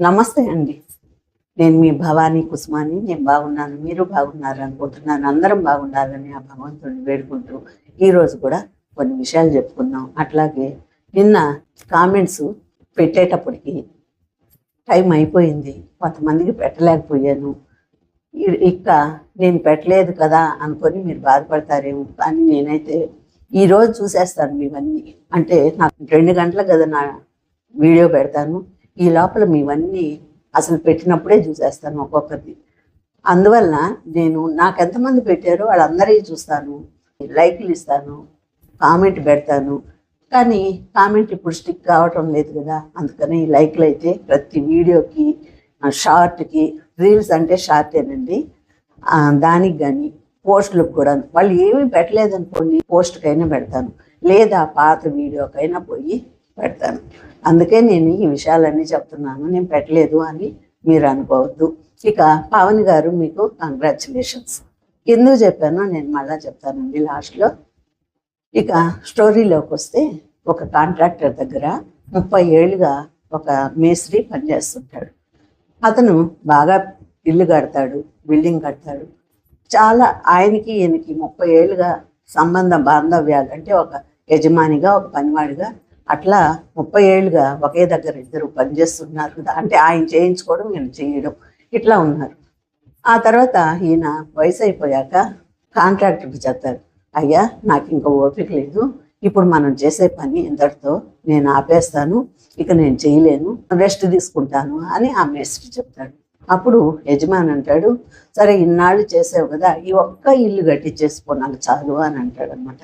నమస్తే అండి. నేను మీ భవానీ కుసుమాని నేను బాగున్నాను మీరు బాగున్నారు అనుకుంటున్నాను అందరం బాగుండాలని ఆ భగవంతుడిని వేడుకుంటూ ఈరోజు కూడా కొన్ని విషయాలు చెప్పుకుందాం. అట్లాగే నిన్న కామెంట్స్ పెట్టేటప్పటికి టైం అయిపోయింది. కొంతమందికి పెట్టలేకపోయాను. ఇక నేను పెట్టలేదు కదా అనుకొని మీరు బాధపడతారేమో కానీ నేనైతే ఈ రోజు చూసేస్తాను ఇవన్నీ. అంటే నాకు రెండు గంటల కదా నా వీడియో పెడతాను. ఈ లోపల మీవన్నీ అసలు పెట్టినప్పుడే చూసేస్తాను ఒక్కొక్కరిది అందువల్ల నేను నాకు ఎంతమంది పెట్టారో వాళ్ళందరికీ చూస్తాను. లైక్లు ఇస్తాను కామెంట్ పెడతాను. కానీ కామెంట్ ఇప్పుడు స్టిక్ కావటం లేదు కదా. అందుకని లైక్లు అయితే ప్రతి వీడియోకి షార్ట్కి రీల్స్ అంటే షార్టేనండి. దానికి కానీ పోస్టులకు కూడా. వాళ్ళు ఏమీ పెట్టలేదనుకోండి పోస్ట్కైనా పెడతాను. లేదా పాత వీడియోకైనా పోయి పెడతాను. అందుకే నేను ఈ విషయాలన్నీ చెప్తున్నాను. నేను పెట్టలేదు అని మీరు అనుకోవద్దు. ఇక పవన్ గారు మీకు కంగ్రాచులేషన్స్ ఎందుకు చెప్పానో నేను మళ్ళా చెప్తానండి లాస్ట్లో. ఇక స్టోరీలోకి వస్తే ఒక కాంట్రాక్టర్ దగ్గర ముప్పై ఏళ్ళుగా ఒక మేస్త్రి పనిచేస్తుంటాడు. అతను బాగా ఇల్లు కడతాడు బిల్డింగ్ కడతాడు. చాలా ఆయనకి ఈయనకి ముప్పై ఏళ్ళుగా సంబంధ బాంధవ్యాలు. అంటే ఒక యజమానిగా ఒక పనివాడిగా అట్లా ముప్పై ఏళ్ళుగా ఒకే దగ్గర ఇద్దరు పనిచేస్తున్నారు కదా. అంటే ఆయన చేయించుకోవడం నేను చేయడం ఇట్లా ఉన్నారు. ఆ తర్వాత ఈయన వయసు అయిపోయాక కాంట్రాక్టర్కి చెప్తారు అయ్యా నాకు ఇంకా ఓపిక లేదు. ఇప్పుడు మనం చేసే పని ఇంతటితో నేను ఆపేస్తాను ఇక నేను చేయలేను రెస్ట్ తీసుకుంటాను అని ఆ మేస్త్రి చెప్తాడు. అప్పుడు యజమాని అంటాడు సరే ఇన్నాళ్ళు చేసావు కదా ఈ ఒక్క ఇల్లు కట్టించేసుకో నాకు చాలు అని అంటాడు అనమాట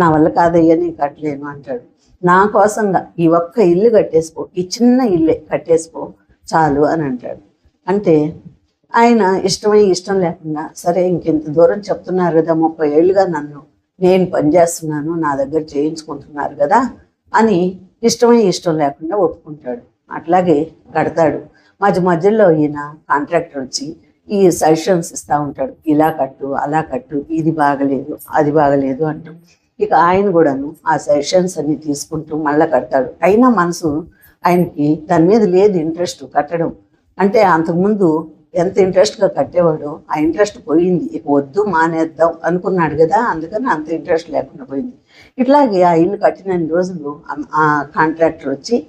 నా వల్ల కాదయ్యా నేను కట్టలేను అంటాడు. నా కోసంగా ఈ ఒక్క ఇల్లు కట్టేసుకో ఈ చిన్న ఇల్లే కట్టేసుకో చాలు అని అంటాడు. అంటే ఆయన ఇష్టమై ఇష్టం లేకుండా సరే ఇంకెంత దూరం చెప్తున్నారు కదా ముప్పై ఏళ్ళుగా నన్ను నేను పనిచేస్తున్నాను నా దగ్గర చేయించుకుంటున్నారు కదా అని ఇష్టమై ఇష్టం లేకుండా ఒప్పుకుంటాడు. అట్లాగే కడతాడు. మధ్య మధ్యలో ఈయన కాంట్రాక్టర్ వచ్చి ఈ సజెషన్స్ ఇస్తూ ఉంటాడు. ఇలా కట్టు అలా కట్టు ఇది బాగలేదు అది బాగలేదు అంటాం ఇక ఆయన కూడాను ఆ సెషన్స్ అన్ని తీసుకుంటూ మళ్ళీ కడతాడు. అయినా మనసు ఆయనకి దాని మీద లేదు ఇంట్రెస్ట్ కట్టడం. అంటే అంతకుముందు ఎంత ఇంట్రెస్ట్గా కట్టేవాడు ఆ ఇంట్రెస్ట్ పోయింది. ఇక వద్దు మానేద్దాం అనుకున్నాడు కదా అందుకని అంత ఇంట్రెస్ట్ లేకుండా పోయింది. ఇట్లాగే ఆ ఇల్లు కట్టిన రోజులు ఆ- ఆ కాంట్రాక్టర్ వచ్చి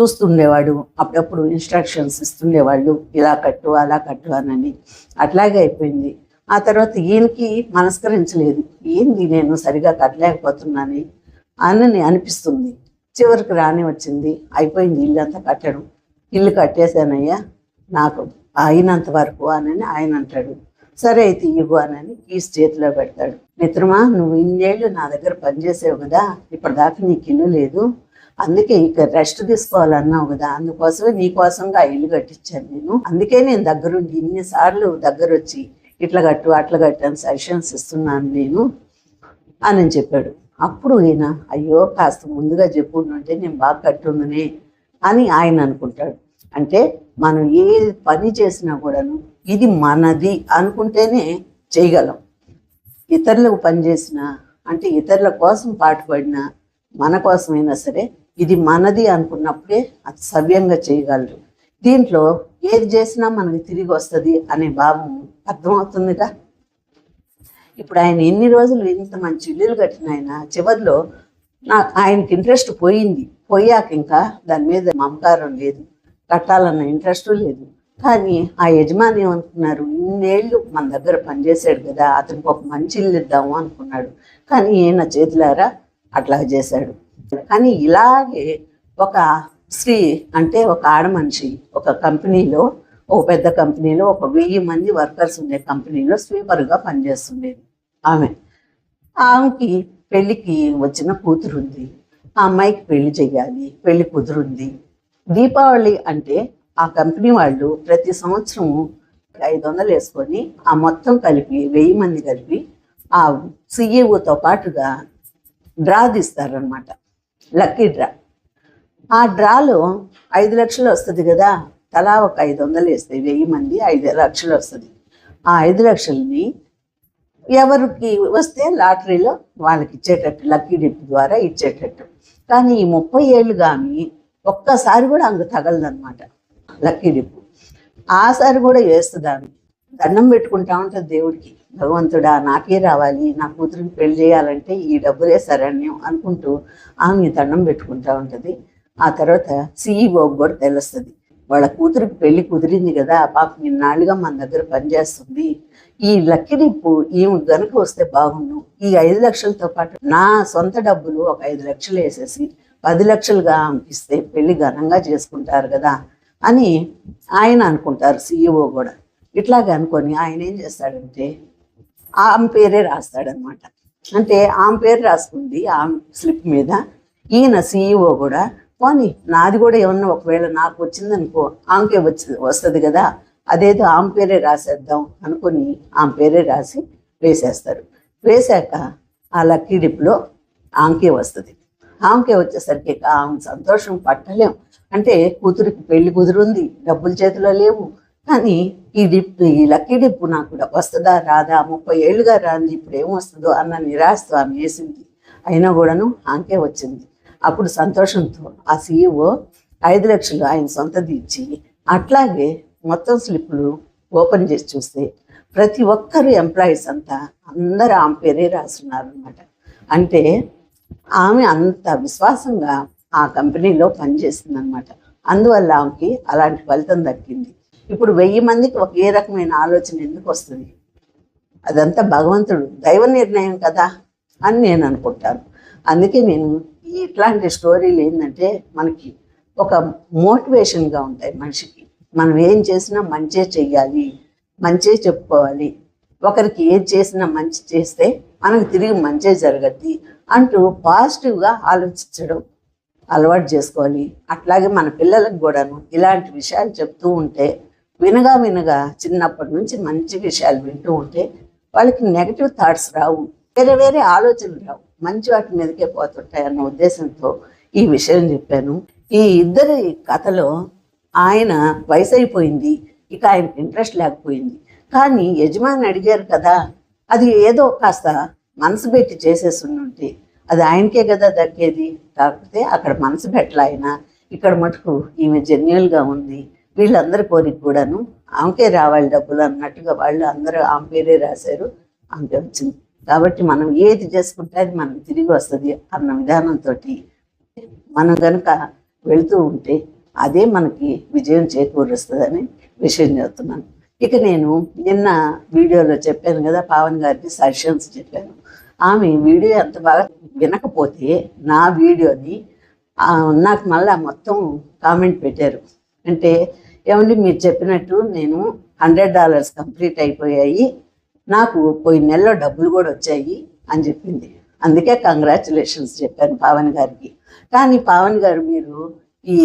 చూస్తుండేవాడు. అప్పుడప్పుడు ఇన్స్ట్రక్షన్స్ ఇస్తుండేవాళ్ళు. ఇలా కట్టు అలా కట్టు అని అట్లాగే అయిపోయింది. ఆ తర్వాత ఈయనకి మనస్కరించలేదు. ఏంది నేను సరిగా కట్టలేకపోతున్నాను అని అనిపిస్తుంది. చివరికి రాని వచ్చింది. అయిపోయింది ఇల్లు అంతా కట్టడం. ఇల్లు కట్టేశానయ్యా నాకు అయినంత వరకు అని ఆయన అంటాడు. సరే అయితే ఇవ్వు అని కీస్ చేతిలో పెడతాడు. మిత్రమా నువ్వు ఇన్నేళ్ళు నా దగ్గర పనిచేసావు కదా ఇప్పటిదాకా నీకు ఇల్లు లేదు. అందుకే ఇక రెస్ట్ తీసుకోవాలన్నావు కదా అందుకోసమే నీ కోసంగా ఆ ఇల్లు కట్టించాను నేను. అందుకే నేను దగ్గరుండి ఇన్నిసార్లు దగ్గర వచ్చి ఇట్లా కట్టు అట్లా కట్టు అని సజెషన్స్ ఇస్తున్నాను నేను అని చెప్పాడు. అప్పుడు ఈయన అయ్యో కాస్త ముందుగా చెప్పుంటే నేను బాగా కట్టుందనే అని ఆయన అనుకుంటాడు. అంటే మనం ఏ పని చేసినా కూడాను ఇది మనది అనుకుంటేనే చేయగలం. ఇతరులకు పని చేసినా అంటే ఇతరుల కోసం పాటుపడినా మన కోసమైనా సరే ఇది మనది అనుకున్నప్పుడే అది సవ్యంగా చేయగలరు. దీంట్లో ఏది చేసినా మనకి తిరిగి వస్తుంది అనే భావం అర్థమవుతుందిగా ఇప్పుడు ఆయన ఎన్ని రోజులు ఇంత మంచి ఇల్లులు కట్టిన ఆయన చివరిలో నా ఆయనకి ఇంట్రెస్ట్ పోయింది. పోయాక ఇంకా దాని మీద మమకారం లేదు కట్టాలన్న ఇంట్రెస్ట్ లేదు. కానీ ఆ యజమాని ఏమనుకున్నారు? ఇన్నేళ్ళు మన దగ్గర పనిచేశాడు కదా అతనికి ఒక మంచి ఇల్లు ఇద్దాము అనుకున్నాడు. కానీ ఈయన చేతులారా అట్లా చేశాడు. కానీ ఇలాగే ఒక స్త్రీ అంటే ఒక ఆడ మనిషి ఒక కంపెనీలో ఒక పెద్ద కంపెనీలో ఒక వెయ్యి మంది వర్కర్స్ ఉండే కంపెనీలో స్వీపర్గా పనిచేస్తుండేది ఆమె. ఆమెకి పెళ్ళికి వచ్చిన కూతురు ఉంది. ఆ అమ్మాయికి పెళ్ళి చేయాలి పెళ్ళి కుదురుంది దీపావళి అంటే ఆ కంపెనీ వాళ్ళు ప్రతి సంవత్సరం ఐదు వందలు వేసుకొని ఆ మొత్తం కలిపి వెయ్యి మంది కలిపి ఆ సిఈఓతో పాటుగా డ్రా తీస్తారనమాట లక్కీ డ్రా. ఆ డ్రాలో ఐదు లక్షలు వస్తుంది కదా తలా ఒక ఐదు వందలు వేస్తాయి వెయ్యి మంది ఐదు లక్షలు వస్తుంది. ఆ ఐదు లక్షల్ని ఎవరికి వస్తే లాటరీలో వాళ్ళకి ఇచ్చేటట్టు లక్కీ డిప్ ద్వారా ఇచ్చేటట్టు. కానీ ఈ ముప్పై ఏళ్ళు కానీ ఒక్కసారి కూడా అంగ తగలదనమాట లక్కీ డిప్పు ఆసారి కూడా వేస్తుంది ఆమె దండం పెట్టుకుంటా ఉంటుంది దేవుడికి. భగవంతుడా నాకే రావాలి నా కూతురికి పెళ్ళి చేయాలంటే ఈ డబ్బులే శరణ్యం అనుకుంటూ ఆమె దండం పెట్టుకుంటా ఉంటుంది. ఆ తర్వాత సీఈఓ కూడా తెలుస్తుంది. వాళ్ళ కూతురికి పెళ్ళి కుదిరింది కదా ఆ పాప ఇన్నాళ్ళుగా మన దగ్గర పనిచేస్తుంది. ఈ లక్కిడిప్పు ఈమె గనుక వస్తే బాగుండు. ఈ ఐదు లక్షలతో పాటు నా సొంత డబ్బులు ఒక ఐదు లక్షలు వేసేసి పది లక్షలుగా ఇస్తే పెళ్ళి ఘనంగా చేసుకుంటారు కదా అని ఆయన అనుకుంటారు సీఈఓ కూడా. ఇట్లాగే అనుకొని ఆయన ఏం చేస్తాడంటే ఆమె పేరే రాస్తాడనమాట. అంటే ఆమె పేరు రాసుకుంది ఆమె స్లిప్ మీద ఈయన సీఈఓ కూడా పోనీ నాది కూడా ఏమన్నా ఒకవేళ నాకు వచ్చిందనుకో ఆమెకే వచ్చింది వస్తుంది కదా. అదేదో ఆమె పేరే రాసేద్దాం అనుకుని ఆమె పేరే రాసి వేసేస్తారు. వేశాక ఆ లక్కీ డిప్లో ఆమెకే వస్తుంది. ఆమెకే వచ్చేసరికి ఆమె సంతోషం పట్టలేం. అంటే కూతురికి పెళ్ళి కుదురుంది డబ్బులు చేతిలో లేవు. కానీ ఈ డిప్ ఈ లక్కీ డిప్పు నాకు కూడా వస్తుందా రాదా ముప్పై ఏళ్ళుగా రాంది ఇప్పుడు ఏం వస్తుందో అన్న నిరాశతో ఆమె వేసింది. అయినా కూడాను ఆమెకే వచ్చింది. అప్పుడు సంతోషంతో ఆ సీఈఓ ఐదు లక్షలు ఆయన సొంతది ఇచ్చి అట్లాగే మొత్తం స్లిప్లు ఓపెన్ చేసి చూస్తే ప్రతి ఒక్కరు ఎంప్లాయీస్ అంతా అందరూ ఆమె పేరే రాస్తున్నారు అనమాట అంటే ఆమె అంత విశ్వాసంగా ఆ కంపెనీలో పనిచేస్తుంది అనమాట అందువల్ల ఆమెకి అలాంటి ఫలితం దక్కింది. ఇప్పుడు వెయ్యి మందికి ఒకే రకమైన ఆలోచన ఎందుకు వస్తుంది? అదంతా భగవంతుడు దైవ నిర్ణయం కదా అని నేను అనుకుంటాను. అందుకే నేను ఇట్లాంటి స్టోరీలు ఏంటంటే మనకి ఒక మోటివేషన్గా ఉంటాయి మనిషికి. మనం ఏం చేసినా మంచే చెయ్యాలి మంచే చెప్పుకోవాలి. ఒకరికి ఏం చేసినా మంచి చేస్తే మనకు తిరిగి మంచే జరగద్ది అంటూ పాజిటివ్గా ఆలోచించడం అలవాటు చేసుకోవాలి. అట్లాగే మన పిల్లలకు కూడాను ఇలాంటి విషయాలు చెప్తూ ఉంటే వినగా వినగా చిన్నప్పటి నుంచి మంచి విషయాలు వింటూ ఉంటే వాళ్ళకి నెగటివ్ థాట్స్ రావు. వేరే వేరే ఆలోచనలు రావు మంచి వాటి మీదకే పోతుంటాయి అన్న ఉద్దేశంతో ఈ విషయం చెప్పాను. ఈ ఇద్దరి కథలో ఆయన వయసు అయిపోయింది ఇక ఆయనకి ఇంట్రెస్ట్ లేకపోయింది. కానీ యజమాని అడిగారు కదా అది ఏదో కాస్త మనసు పెట్టి చేసేసి అది ఆయనకే కదా దక్కేది? కాకపోతే అక్కడ మనసు పెట్టలే ఆయన. ఇక్కడ మటుకు ఈమె జెన్యువల్గా ఉంది. వీళ్ళందరి కోరిక కూడాను ఆమెకే రావాలి డబ్బులు అన్నట్టుగా వాళ్ళు అందరూ ఆమె పేరే రాశారు. ఆమెకే వచ్చింది కాబట్టి మనం ఏది చేసుకుంటే అది మనం తిరిగి వస్తుంది అన్న విధానంతో మనం కనుక వెళుతూ ఉంటే అదే మనకి విజయం చేకూరుస్తుందని విషయం చెప్తున్నాను. ఇక నేను నిన్న వీడియోలో చెప్పాను కదా పావన్ గారికి సజెషన్స్ చెప్పాను. ఆమె వీడియో ఎంత బాగా వినకపోతే నా వీడియోని నాకు మళ్ళా మొత్తం కామెంట్ పెట్టారు. అంటే ఏమండి మీరు చెప్పినట్టు నేను హండ్రెడ్ డాలర్స్ కంప్లీట్ అయిపోయాయి. నాకు పోయిన నెలలో డబ్బులు కూడా వచ్చాయి అని చెప్పింది. అందుకే కంగ్రాచులేషన్స్ చెప్పాను పావన్ గారికి. కానీ పావన్ గారు మీరు ఈ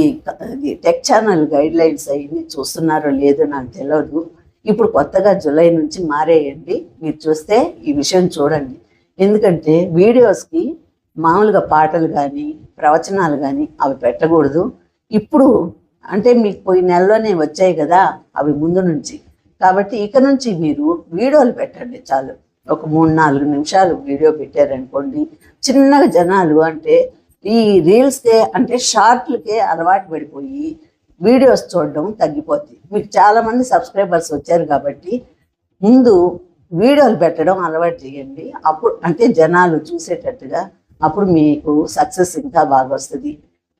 టెక్ ఛానల్ గైడ్ లైన్స్ అవన్నీ చూస్తున్నారో లేదో నాకు తెలియదు ఇప్పుడు కొత్తగా జూలై నుంచి మారేయండి. మీరు చూస్తే ఈ విషయం చూడండి. ఎందుకంటే వీడియోస్కి మామూలుగా పాటలు కానీ ప్రవచనాలు కానీ అవి పెట్టకూడదు. ఇప్పుడు అంటే మీకు పోయిన నెలలోనే వచ్చాయి కదా అవి ముందు నుంచి. కాబట్టి ఇక నుంచి మీరు వీడియోలు పెట్టండి చాలు. ఒక మూడు నాలుగు నిమిషాలు వీడియో పెట్టారనుకోండి చిన్నగా జనాలు అంటే ఈ రీల్స్కే అంటే షార్ట్లకే అలవాటు పడిపోయి వీడియోస్ చూడడం తగ్గిపోద్ది. మీకు చాలా మంది సబ్స్క్రైబర్స్ వచ్చారు కాబట్టి ముందు వీడియోలు పెట్టడం అలవాటు చేయండి. అప్పుడు అంటే జనాలు చూసేటట్టుగా అప్పుడు మీకు సక్సెస్ ఇంకా బాగా వస్తుంది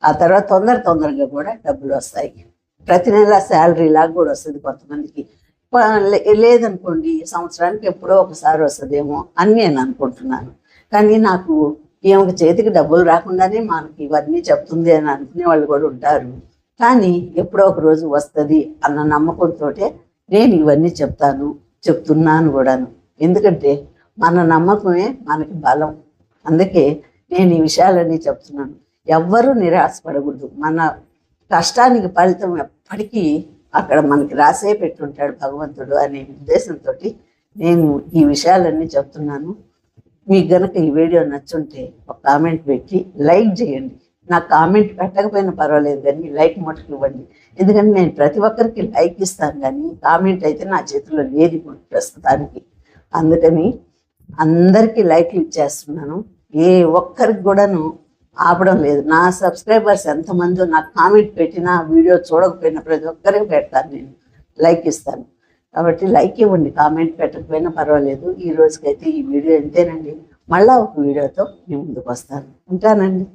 ఆ తర్వాత తొందర తొందరగా కూడా డబ్బులు వస్తాయి. ప్రతి నెల శాలరీ లాగా కూడా వస్తుంది కొంతమందికి. లేదనుకోండి సంవత్సరానికి ఎప్పుడో ఒకసారి వస్తుందేమో అని నేను అనుకుంటున్నాను. కానీ నాకు ఈమెకు చేతికి డబ్బులు రాకుండానే మనకి ఇవన్నీ చెప్తుంది అని అనుకునే వాళ్ళు కూడా ఉంటారు. కానీ ఎప్పుడో ఒక రోజు వస్తుంది అన్న నమ్మకంతో నేను ఇవన్నీ చెప్తాను చెప్తున్నాను కూడాను. ఎందుకంటే మన నమ్మకమే మనకి బలం. అందుకే నేను ఈ విషయాలన్నీ చెప్తున్నాను. ఎవ్వరూ నిరాశపడకూడదు. మన కష్టానికి ఫలితం ఎప్పటికీ అక్కడ మనకి రాసే పెట్టుంటాడు భగవంతుడు అనే ఉద్దేశంతో నేను ఈ విషయాలన్నీ చెప్తున్నాను. మీకు గనక ఈ వీడియో నచ్చుంటే ఒక కామెంట్ పెట్టి లైక్ చేయండి. నాకు కామెంట్ పెట్టకపోయినా పర్వాలేదు కానీ లైక్ మటుకు ఇవ్వండి. ఎందుకంటే నేను ప్రతి ఒక్కరికి లైక్ ఇస్తాను కానీ కామెంట్ అయితే నా చేతిలో లేదు ఇప్పుడు ప్రస్తుతానికి. అందుకని అందరికీ లైక్లు ఇచ్చేస్తున్నాను. ఏ ఒక్కరికి కూడాను ఆపడం లేదు. నా సబ్స్క్రైబర్స్ ఎంతమందో నాకు కామెంట్ పెట్టినా వీడియో చూడకపోయినా ప్రతి ఒక్కరికి పెడతాను నేను. లైక్ ఇస్తాను. కాబట్టి లైక్ ఇవ్వండి కామెంట్ పెట్టకపోయినా పర్వాలేదు. ఈ రోజుకైతే ఈ వీడియో ఎంతేనండి మళ్ళా ఒక వీడియోతో మీ ముందుకు వస్తాను. ఉంటానండి.